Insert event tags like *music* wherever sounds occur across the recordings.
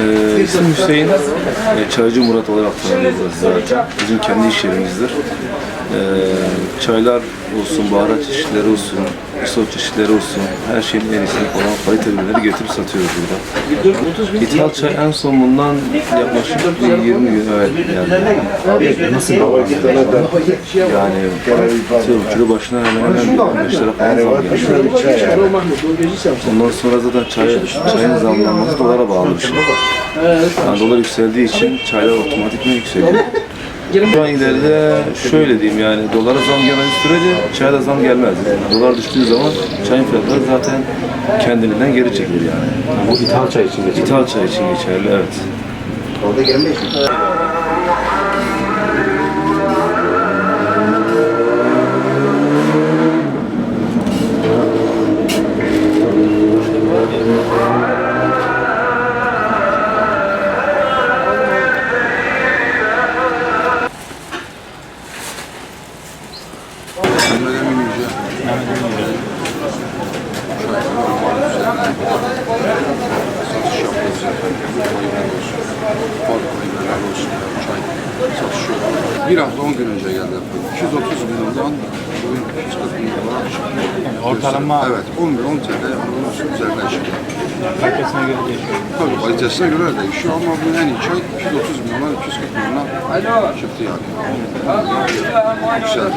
Ee, isim Hüseyin, ee, Çaycı Murat olarak tanınıyoruz zaten. Bizim kendi iş yerimizdir. E, çaylar olsun, baharat çeşitleri olsun, isot çeşitleri olsun, her şeyin en iyisini falan kalite ürünleri getirip satıyoruz burada. İthal çay en son bundan yaklaşık bir 20 gün evvel geldi. Nasıl bir? Yani kilo başına hemen hemen 15 lira falan zam geldi. Ondan sonra zaten çay, çayın zamlanması dolara bağlı bir şey. Yani dolar yükseldiği için çaylar otomatikman yükseliyor. Şu an ileride şöyle diyeyim yani dolara zam gelmediği sürece çaya da zam gelmez. Yani dolar düştüğü zaman çayın fiyatları zaten kendiliğinden geri çekilir yani. Bu ithal çay için geçerli. İthal çay için geçerli evet. Orada gelmeyiz. satış yapıyoruz efendim. Koyunlar olsun, bal koyunlar olsun, çay satışıyor. Bir hafta 10 gün önce geldi efendim. 230 milyondan bugün 240 milyon olarak çıktı. Ortalama Evet, 10 milyon TL onun üzerine çıktı. Kalitesine göre değişiyor. Tabii kalitesine göre de değişiyor ama bu en iyi çay 230 milyondan 240 milyona çıktı yani. Yükseldi.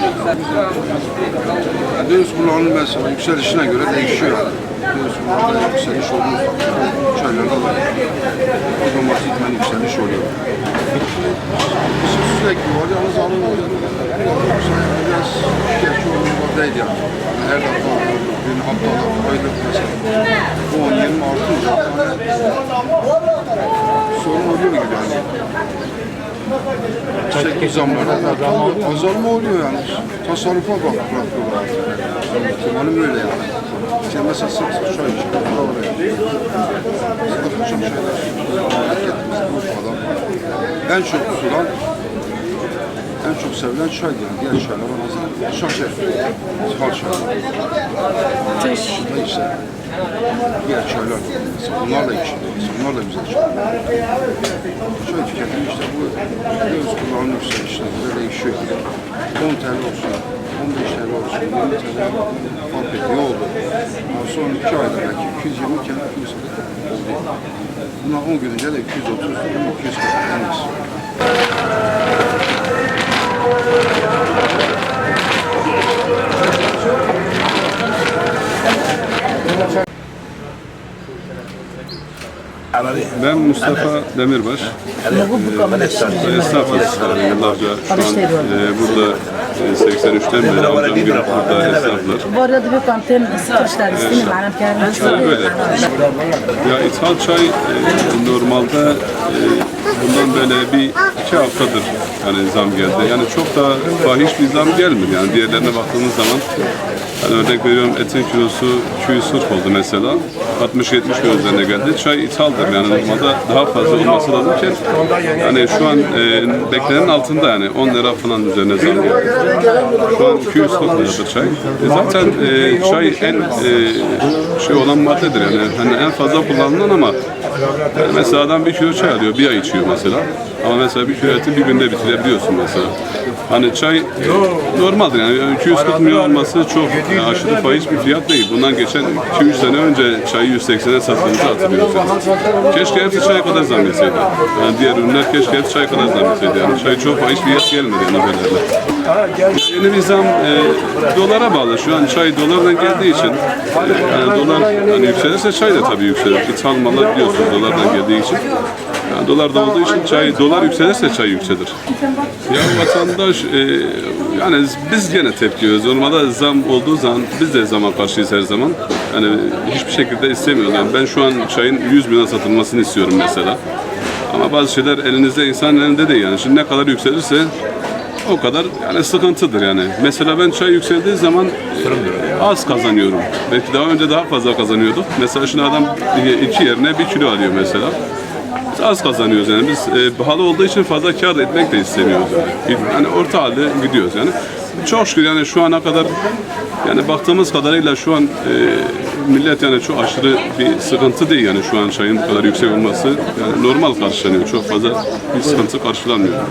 Yani döviz kullanımı mesela yükselişine göre değişiyor yani. Döviz kullanımında yükseliş olduğu çaylarda da otomatikman yükseliş oluyor. Sürekli var yalnız alınmıyor. Biraz olduğumuz değil yani. yani her dakika bir haftada, aylık mesela. 10-20 artınca sorun oluyor gibi yani. Zamlara tabii azalma oluyor yani. Tasarrufa bak bırakıyorlar. Umarım öyle yani. İşte mesela sık sık çay. Para oraya. Sıkıntı çok şeyler. Memleketimizde Urfa'da en çok tutulan en çok sevilen çay yani. Diğer çaylara nazaran şarj Hal çay. Da işte diğer çaylar da mesela bunlar da içinde. Mesela bunlar da güzel çay. Çay tüketimi işte bu göz kullanım yükselişine göre değişiyor. 10 TL olsun, 15 TL olsun, 20 TL fark ediyor oldu. Ama son 2 ayda belki 220 kere 200 oldu. Buna 10 gün önce de 230, 240 en Ben Mustafa Demirbaş. Ee, esnafız. Yıllarca şu an e, burada e, 83'ten beri amcam gibi burada esnaflar. Bu arada bir kantin sıkışlar istedim. Anam kendimi Ya ithal çay e, normalde e, bundan böyle bir iki haftadır yani zam geldi. Yani çok da fahiş bir zam gelmedi. Yani diğerlerine baktığımız zaman yani örnek veriyorum etin kilosu 240 oldu mesela. 60-70 lira üzerine geldi. Çay ithaldır yani normalde daha fazla olması lazımken yani şu an e, beklenenin altında yani 10 lira falan üzerine zam geldi. Şu an 240 liradır çay. E, zaten e, çay en e, şey olan maddedir yani. Hani en fazla kullanılan ama yani mesela adam bir kilo çay alıyor, bir ay içiyor mesela. Ama mesela bir kilo eti bir günde bitirebiliyorsun mesela. Hani çay e, normaldir yani 240 milyon olması çok yani aşırı fahiş bir fiyat değil. Bundan geçen 2-3 sene önce çayı 180'e sattığımızı hatırlıyoruz. Keşke hepsi çay kadar zam yeseydi. Yani diğer ürünler keşke hepsi çay kadar zam yeseydi. Yani çay çok fahiş bir fiyat gelmedi yani haberlerle. Yeni bir zam e, dolara bağlı. Şu an çay dolardan geldiği için e, yani dolar hani yükselirse çay da tabii yükselir. İthal mallar biliyorsunuz dolardan geldiği için. Dolar da olduğu için çay, dolar yükselirse çay yükselir. Ya vatandaş e, yani biz gene tepki veriyoruz. Normalde zam olduğu zaman biz de zama karşıyız her zaman. Yani hiçbir şekilde istemiyoruz. Yani ben şu an çayın 100 milyon satılmasını istiyorum mesela. Ama bazı şeyler elinizde insanın elinde değil yani. Şimdi ne kadar yükselirse o kadar yani sıkıntıdır yani. Mesela ben çay yükseldiği zaman e, az kazanıyorum. Belki daha önce daha fazla kazanıyorduk. Mesela şimdi adam iki yerine bir kilo alıyor mesela. Az kazanıyoruz yani. Biz e, pahalı olduğu için fazla kar etmek de istemiyoruz yani. Yani orta halde gidiyoruz yani. Çok şükür yani şu ana kadar yani baktığımız kadarıyla şu an e, millet yani çok aşırı bir sıkıntı değil yani şu an çayın bu kadar yüksek olması yani normal karşılanıyor. Çok fazla bir sıkıntı karşılanmıyor. *laughs*